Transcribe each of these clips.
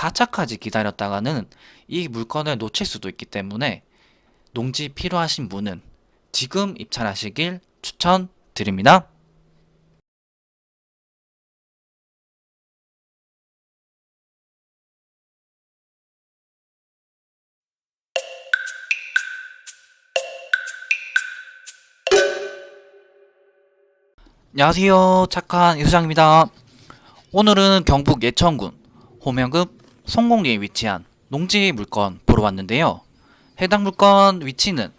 4차까지 기다렸다가는 이 물건을 놓칠 수도 있기 때문에 농지 필요하신 분은 지금 입찰하시길 추천드립니다. 안녕하세요. 착한 이수장입니다. 오늘은 경북 예천군 호명읍 송곡리에 위치한 농지 물건 보러 왔는데요. 해당 물건 위치는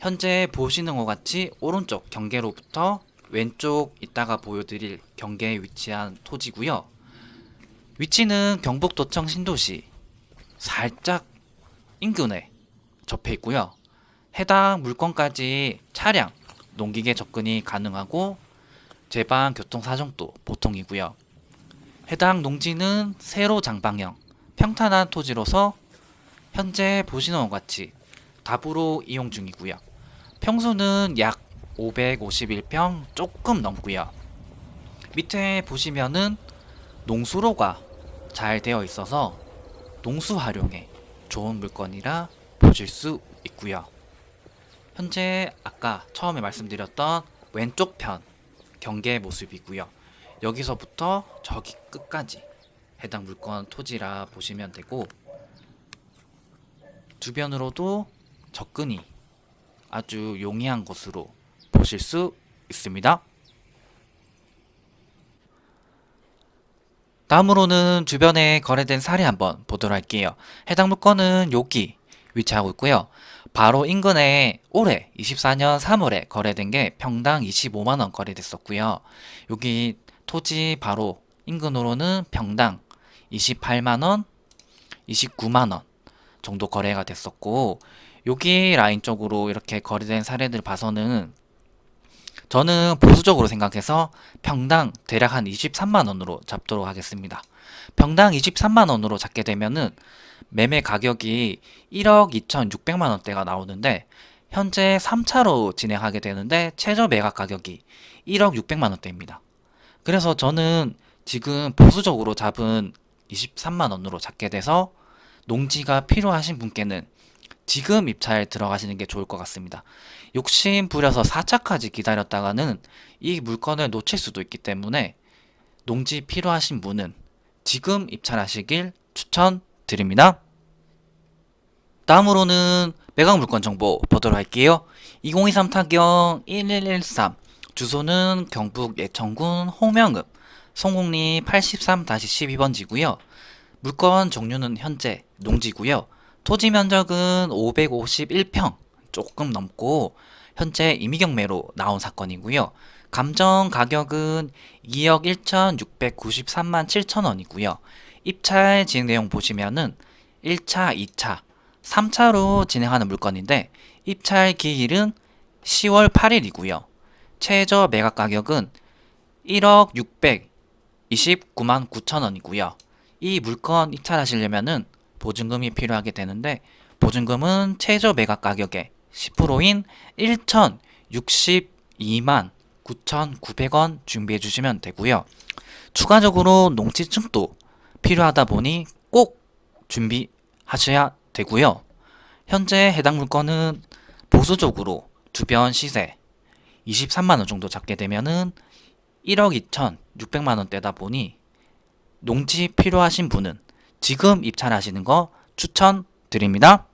현재 보시는 것 같이 오른쪽 경계로부터 왼쪽 이따가 보여드릴 경계에 위치한 토지고요. 위치는 경북도청 신도시 살짝 인근에 접해 있고요. 해당 물건까지 차량, 농기계 접근이 가능하고 제방 교통 사정도 보통이고요. 해당 농지는 세로 장방형 평탄한 토지로서 현재 보시는 것 같이 답으로 이용 중이고요. 평수는 약 551평 조금 넘고요. 밑에 보시면은 농수로가 잘 되어 있어서 농수 활용에 좋은 물건이라 보실 수 있고요. 현재 아까 처음에 말씀드렸던 왼쪽 편 경계 모습이고요. 여기서부터 저기 끝까지 해당 물건 토지라 보시면 되고 주변으로도 접근이 아주 용이한 곳으로 보실 수 있습니다. 다음으로는 주변에 거래된 사례 한번 보도록 할게요. 해당 물건은 여기 위치하고 있고요. 바로 인근에 올해 24년 3월에 거래된 게 평당 25만 원 거래됐었고요. 여기 토지 바로 인근으로는 평당 28만 원, 29만 원 정도 거래가 됐었고 여기 라인 쪽으로 이렇게 거래된 사례들 봐서는 저는 보수적으로 생각해서 평당 대략 한 23만 원으로 잡도록 하겠습니다. 평당 23만 원으로 잡게 되면은 매매 가격이 1억 2,600만 원대가 나오는데 현재 3차로 진행하게 되는데 최저 매각 가격이 1억 600만 원대입니다. 그래서 저는 지금 보수적으로 잡은 23만 원으로 잡게 돼서 농지가 필요하신 분께는 지금 입찰 들어가시는 게 좋을 것 같습니다. 욕심 부려서 4차까지 기다렸다가는 이 물건을 놓칠 수도 있기 때문에 농지 필요하신 분은 지금 입찰하시길 추천드립니다. 다음으로는 매각 물건 정보 보도록 할게요. 2023 타경 1113 주소는 경북 예천군 홍명읍 송곡리 83-12번지고요. 물건 종류는 현재 농지고요. 토지 면적은 551평 조금 넘고 현재 임의경매로 나온 사건이고요. 감정 가격은 2억 1,693만 7천 원이고요. 입찰 진행 내용 보시면은 1차, 2차, 3차로 진행하는 물건인데 입찰 기일은 10월 8일이고요. 최저 매각 가격은 1억 629만 9천 원이고요. 이 물건 입찰하시려면은 보증금이 필요하게 되는데 보증금은 최저 매각 가격의 10%인 1,062만 9,900원 준비해 주시면 되고요. 추가적으로 농지증도 필요하다 보니 꼭 준비하셔야 되고요. 현재 해당 물건은 보수적으로 주변 시세 23만 원 정도 잡게 되면은 1억 2,600만 원대다 보니 농지 필요하신 분은 지금 입찰하시는 거 추천드립니다.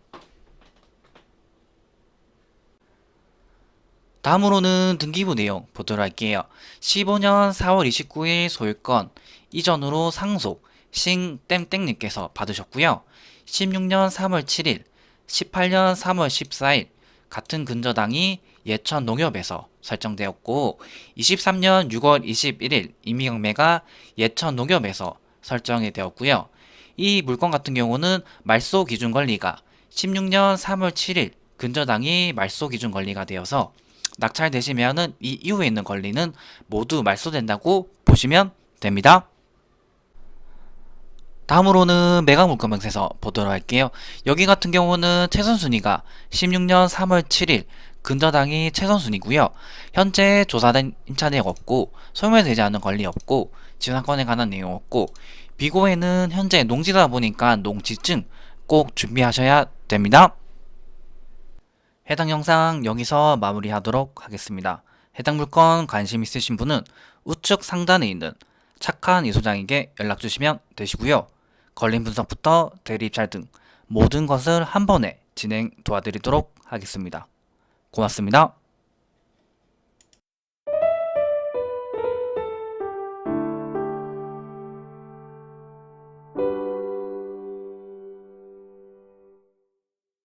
다음으로는 등기부 내용 보도록 할게요. 15년 4월 29일 소유권 이전으로 상속 싱 땡땡님께서 받으셨고요. 16년 3월 7일, 18년 3월 14일 같은 근저당이 예천 농협에서 설정되었고 23년 6월 21일 임의경매가 예천 농협에서 설정이 되었고요. 이 물건 같은 경우는 말소 기준 권리가 16년 3월 7일 근저당이 말소 기준 권리가 되어서 낙찰되시면은 이 이후에 있는 권리는 모두 말소된다고 보시면 됩니다. 다음으로는 매각 물건 명세서 보도록 할게요. 여기 같은 경우는 최선 순위가 16년 3월 7일 근저당이 최선 순위고요. 현재 조사된 임차 내역 없고 소멸되지 않은 권리 없고 지상권에 관한 내용 없고 비고에는 현재 농지다 보니까 농지증 꼭 준비하셔야 됩니다. 해당 영상 여기서 마무리하도록 하겠습니다. 해당 물건 관심 있으신 분은 우측 상단에 있는 착한 이 소장에게 연락 주시면 되시고요. 걸림 분석부터 대리 입찰 등 모든 것을 한 번에 진행 도와드리도록 하겠습니다. 고맙습니다.